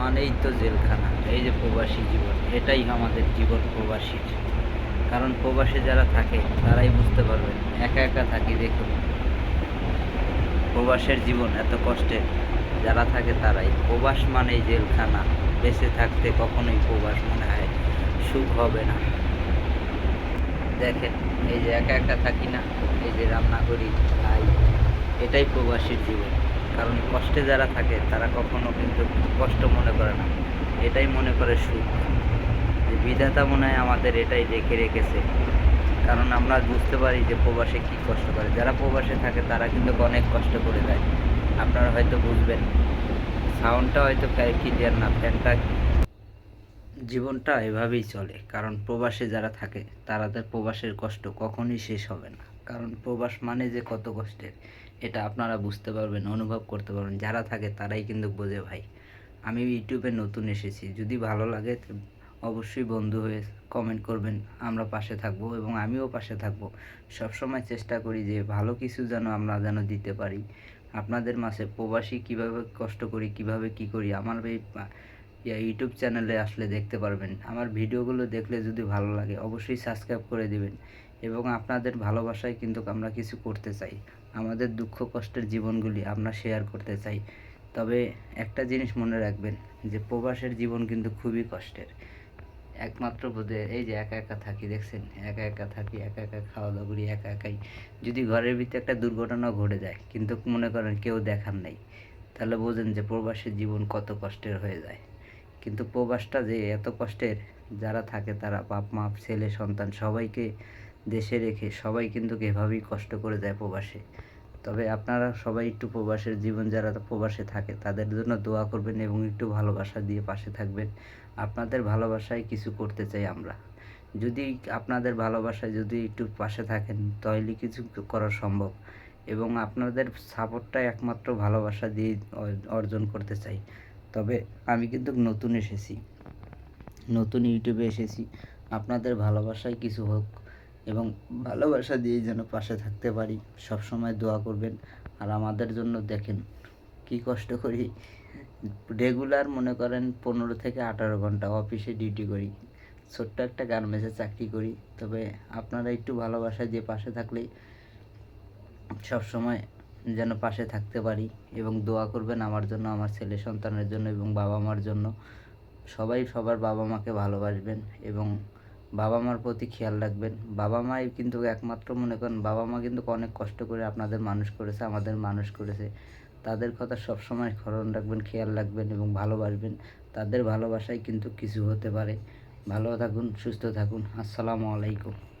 মানেই তো জেলখানা, এই যে প্রবাসী জীবন, এটাই আমাদের জীবন প্রবাসীর কারণ প্রবাসে যারা থাকে, তারাই বুঝতে পারবে, একা একা থাকি দেখুন। প্রবাসের জীবন এত কষ্টের, যারা থাকে তারাই। প্রবাস মানেই জেলখানা, বেঁচে থাকতে কখনোই প্রবাস মনে হয় সুখ হবে না। দেখেন, এই যে একা একা থাকি না, এই যে রান্না করি খাই এটাই প্রবাসীর জীবন। কারণ কষ্টে যারা থাকে, তারা কখনো কিন্তু কষ্ট মনে করে না। এটাই মনে করে সুখ। যে বিধাতা মনে হয় আমাদের এটাই রেখে রেখেছে। কারণ আমরা বুঝতে পারি যে প্রবাসে কি কষ্ট করে। যারা প্রবাসে থাকে, তারা কিন্তু অনেক কষ্ট করে যায় আপনারা হয়তো বুঝবেন। সাউন্ডটা হয়তো ক্লিয়ার না ফ্যানটা জীবনটা এভাবেই চলে। কারণ প্রবাসে যারা থাকে তাদের প্রবাসের কষ্ট কখনোই শেষ হবে না। কারণ প্রবাস মানে যে কত কষ্টের, এটা আপনারা বুঝতে পারবেন, অনুভব করতে পারবেন। যারা থাকে, তারাই কিন্তু বোঝে, ভাই, আমি ইউটিউবে নতুন এসেছি। যদি ভালো লাগে অবশ্যই বন্ধু হয়ে কমেন্ট করবেন। আমরা পাশে থাকব এবং আমিও পাশে থাকব। সবসময় চেষ্টা করি যে ভালো কিছু যেন আমরা যেন দিতে পারি। আপনাদের মাঝে প্রবাসী কীভাবে কষ্ট করি, কীভাবে কি করি, আমার এই ইয়া ইউটিউব চ্যানেলে আসলে দেখতে পারবেন। আমার ভিডিওগুলো দেখলে যদি ভালো লাগে, অবশ্যই সাবস্ক্রাইব করে দিবেন। এবং আপনাদের ভালোবাসায় কিন্তু আমরা কিছু করতে চাই। আমাদের দুঃখ কষ্টের জীবনগুলি আমরা শেয়ার করতে চাই। তবে একটা জিনিস মনে রাখবেন যে, প্রবাসের জীবন কিন্তু খুবই কষ্টের। একমাত্র বোধে এই যে একা একা থাকি, দেখছেন? একা একা থাকি, একা একা খাওয়া দাওয়া করি, একা একাই। যদি ঘরের ভিতরে একটা দুর্ঘটনা ঘটে যায়, কিন্তু মনে করেন কেউ দেখার নেই, তাহলে বোঝেন যে প্রবাসের জীবন কত কষ্টের হয়ে যায়। কিন্তু প্রবাসটা যে এত কষ্টের, যারা থাকে তারা বাপ, মা, ছেলে, সন্তান সবাইকে দেশে রেখে সবাই কিন্তু এভাবেই কষ্ট করে যায় প্রবাসে। তবে আপনারা সবাই একটু প্রবাসের জীবন, যারা প্রবাসে থাকে তাদের জন্য দোয়া করবেন এবং একটু ভালোবাসা দিয়ে পাশে থাকবেন। আপনাদের ভালোবাসায় কিছু করতে চাই আমরা। যদি আপনাদের ভালোবাসায় যদি একটু পাশে থাকেন, তাহলে কিছু করা সম্ভব এবং আপনাদের সাপোর্টটা একমাত্র ভালোবাসা দিয়ে অর্জন করতে চাই। তবে আমি কিন্তু নতুন এসেছি। নতুন ইউটিউবে এসেছি। আপনাদের ভালোবাসায় কিছু হোক এবং ভালোবাসা দিয়েই যেন পাশে থাকতে পারি সব সময় দোয়া করবেন। আর আমাদের জন্য দেখেন, কি কষ্ট করি। রেগুলার মনে করেন পনেরো থেকে আঠারো ঘণ্টা অফিসে ডিউটি করি। ছোট্ট একটা গার্মেন্টসে চাকরি করি। তবে আপনারা একটু ভালোবাসা দিয়ে পাশে থাকলেই সব সময় যেন পাশে থাকতে পারি এবং দোয়া করবেন আমার জন্য, আমার ছেলে সন্তানের জন্য এবং বাবা মার জন্য। সবাই সবার বাবা মাকে ভালোবাসবেন এবং বাবা মার প্রতি খেয়াল রাখবেন। বাবা মাই কিন্তু একমাত্র মনে করেন, বাবা মা কিন্তু অনেক কষ্ট করে আপনাদের মানুষ করেছে, আমাদের মানুষ করেছে। তাদের কথা সবসময় স্মরণ রাখবেন, খেয়াল রাখবেন এবং ভালোবাসবেন। তাদের ভালোবাসায় কিন্তু কিছু হতে পারে। ভালো থাকুন, সুস্থ থাকুন। আসসালামু আলাইকুম।